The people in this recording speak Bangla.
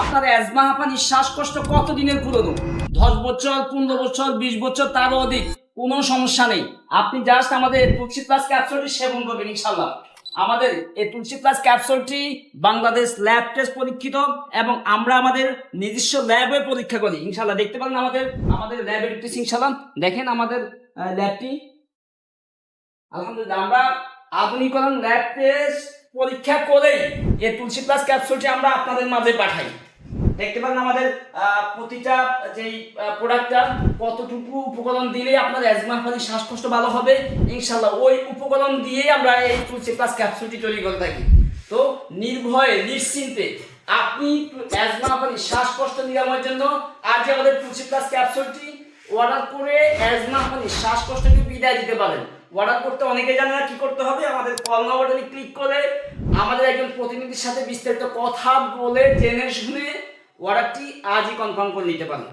আপনার অ্যাজমা হাঁপানি শ্বাসকষ্ট কত দিনের পুরনো? দশ বছর, পনেরো বছর, বিশ বছর, তারও অধিক। কোনো সমস্যা নেই। আপনি জাস্ট আমাদের তুলসী প্লাস ক্যাপসুলটি সেবন করবেন, ইনশাল্লাহ। আমাদের এই তুলসী প্লাস ক্যাপসুলটি বাংলাদেশ ল্যাব টেস্ট পরীক্ষিত এবং আমরা আমাদের নিজস্ব ল্যাবে পরীক্ষা করি। ইনশাল্লাহ, দেখতে পারেন আমাদের আমাদের ল্যাবে ঢুকতেছি ইনশাল্লাহ। দেখেন আমাদের ল্যাবটি আলহামদুলিল্লাহ, আমরা আধুনিকরণ ল্যাব টেস্ট পরীক্ষা করেই এই তুলসী প্লাস ক্যাপসুলটি আমরা আপনাদের মাঝে পাঠাই। দেখতে পারেন আমাদের প্রতিটা যেই প্রোডাক্টটা কতটুকু উপকরণ দিলে আপনার অ্যাজমা ফানি শ্বাসকষ্ট ভালো হবে ইনশাল্লাহ ওই উপকরণ দিয়েই আমরা এই তুলসী প্লাস ক্যাপসুলটি তৈরি করে থাকি। তো নির্ভয়ে, নিশ্চিন্তে আপনি অ্যাজমা ফানি শ্বাসকষ্ট নিরাময়ের জন্য আজ আমাদের তুলসী প্লাস ক্যাপসুলটি অর্ডার করে অ্যাজমা ফানি শ্বাসকষ্টকে বিদায় দিতে পারেন। অর্ডার করতে অনেকে জানে না কি করতে হবে, আমাদের কল বাটনে ক্লিক করে আমাদের একজন প্রতিনিধির সাথে বিস্তারিত কথা বলে, জেনে শুনে অর্ডারটি আজই কনফার্ম করে নিতে পারেন